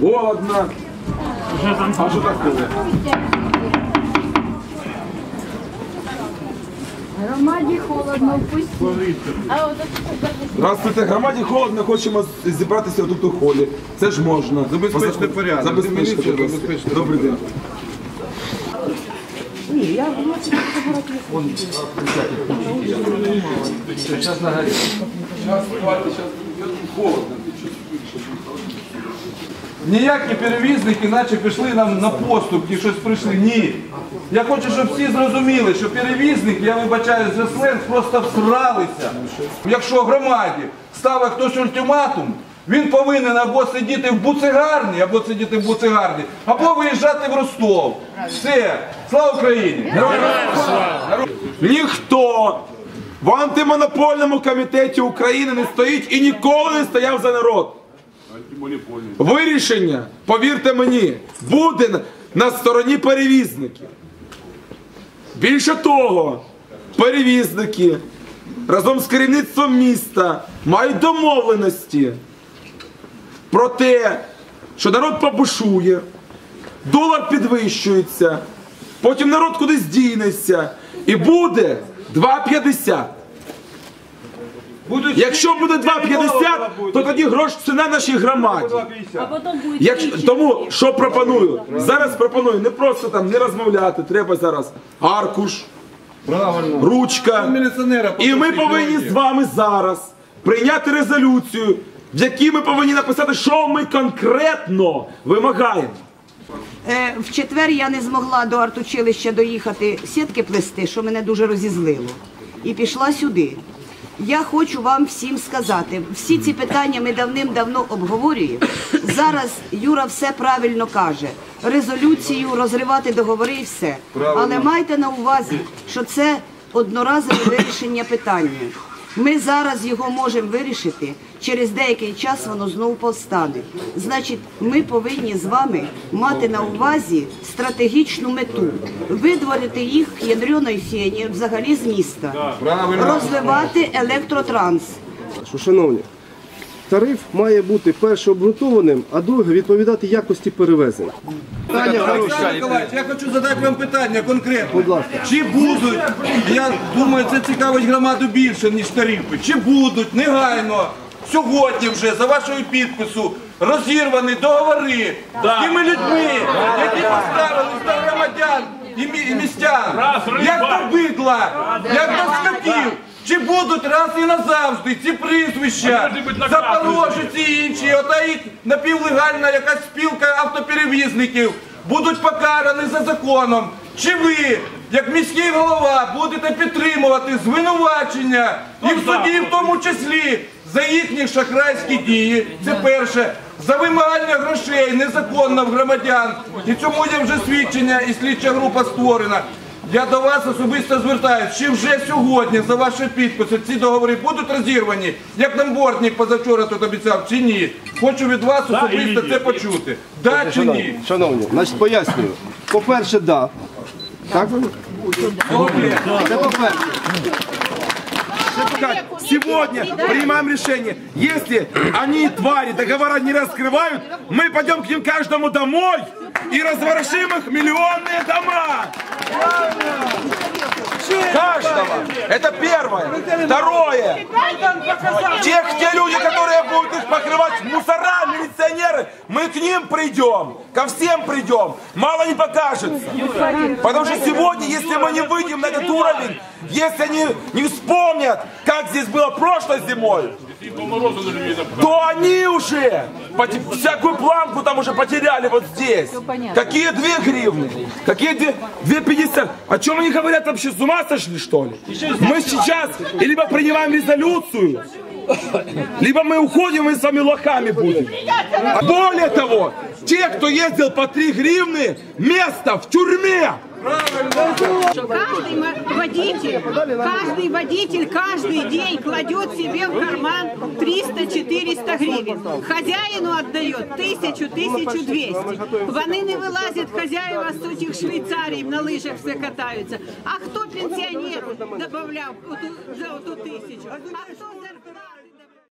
Холодно. А что такое? Громаді холодно, впустіть. Здравствуйте, громаді холодно, хочемо зібратися тут у холі. Це ж можна. Забезпечте порядок. Забезпечте Міліцію порядок. забезпечте Добрий день. Ніякі перевізники, наче пішли нам на поступки, щось прийшли. Ні. Я хочу, щоб всі зрозуміли, що перевізники, я вибачаю за сленг, просто всралися. Якщо громаді ставить хтось ультиматум, він повинен або сидіти в буцегарні, або сидіти в буцегарні, або виїжджати в Ростов. Все. Слава Україні! Ніхто в антимонопольному комітеті України не стоїть і ніколи не стояв за народ. Вирішення, повірте мені, буде на- на стороні перевізників. Більше того, перевізники разом з керівництвом міста мають домовленості про те, що народ побушує, долар підвищується, потім народ кудись дінеться і буде 2,50. Будуть Якщо буде 2,50, то тоді грош ціна нашій громаді. Якщо, тому що пропоную? Зараз пропоную не просто там не розмовляти, треба зараз аркуш, ручка. І ми повинні з вами зараз прийняти резолюцію, в якій ми повинні написати, що ми конкретно вимагаємо. Е, В четвер я не змогла до артучилища доїхати сітки плести, що мене дуже розізлило. І пішла сюди. Я хочу вам всім сказати, всі ці питання ми давним-давно обговорюємо. Зараз Юра все правильно каже. Резолюцію, розривати договори і все. Але майте на увазі, що це одноразове вирішення питання. Ми зараз його можемо вирішити. Через деякий час воно знову повстане. Значить, ми повинні з вами мати на увазі стратегічну мету видворити їх ядреної фені взагалі з міста, розвивати електротранс. шановні, тариф має бути перше обґрунтованим, а друге відповідати якості перевезень. Олександр Миколаївич, я хочу задати вам питання конкретно. Будь ласка. Чи будуть, я думаю, це цікавить громаду більше, ніж тарифи, чи будуть негайно сьогодні вже за вашою підпису розірвані договори з тими людьми, які поставились до громадян і, мі- і містян, як до бидла, як до скотів. Будуть раз і назавжди ці прізвища, Запорожець і інші, ота їх напівлегальна якась спілка автоперевізників, будуть покарані за законом? Чи ви, як міський голова, будете підтримувати звинувачення і в суді, в тому числі, за їхні шахрайські дії? Це перше. За вимагання грошей незаконно в громадян. І цьому є вже свідчення, і слідча група створена. Я до вас особисто звертаюся, чи вже сьогодні за ваші підписи ці договори будуть розірвані, як нам бортник позавчора тут обіцяв, чи ні? Хочу від вас особисто це почути. Да чи ні? Шановні, шановні, значить пояснюю. По-перше, да. Так? Це по-перше. Как сегодня принимаем решение. Если они, твари, договора не раскрывают, мы пойдем к ним каждому домой и разворошим их миллионные дома. Каждого. Это первое. Второе. Тех, те люди, которые будут их покрывать, мусора, милиционеры, мы к ним придем. Ко всем придем. Мало не покажется. Потому что сегодня, если мы не выйдем на этот уровень, если они не вспомнят, как здесь было прошлой зимой, то они уже всякую планку там уже потеряли вот здесь. Какие две гривны? Какие две, две пятьдесят? О чем они говорят вообще? С ума сошли что ли? Мы сейчас либо принимаем резолюцию, либо мы уходим и с вами лохами будем. А Более того, те, кто ездил по 3 гривны, место в тюрьме. Правильно. что каждый мо- водитель, каждый водитель каждый день кладет себе в карман 300-400 гривен. Хозяину отдает 1000-1200. Вони не вилазять хазяїва з цих Швейцарій на лижах все катаються. А хто пенсіонеру додавав оту- за оту тисячу? А хто зарплату?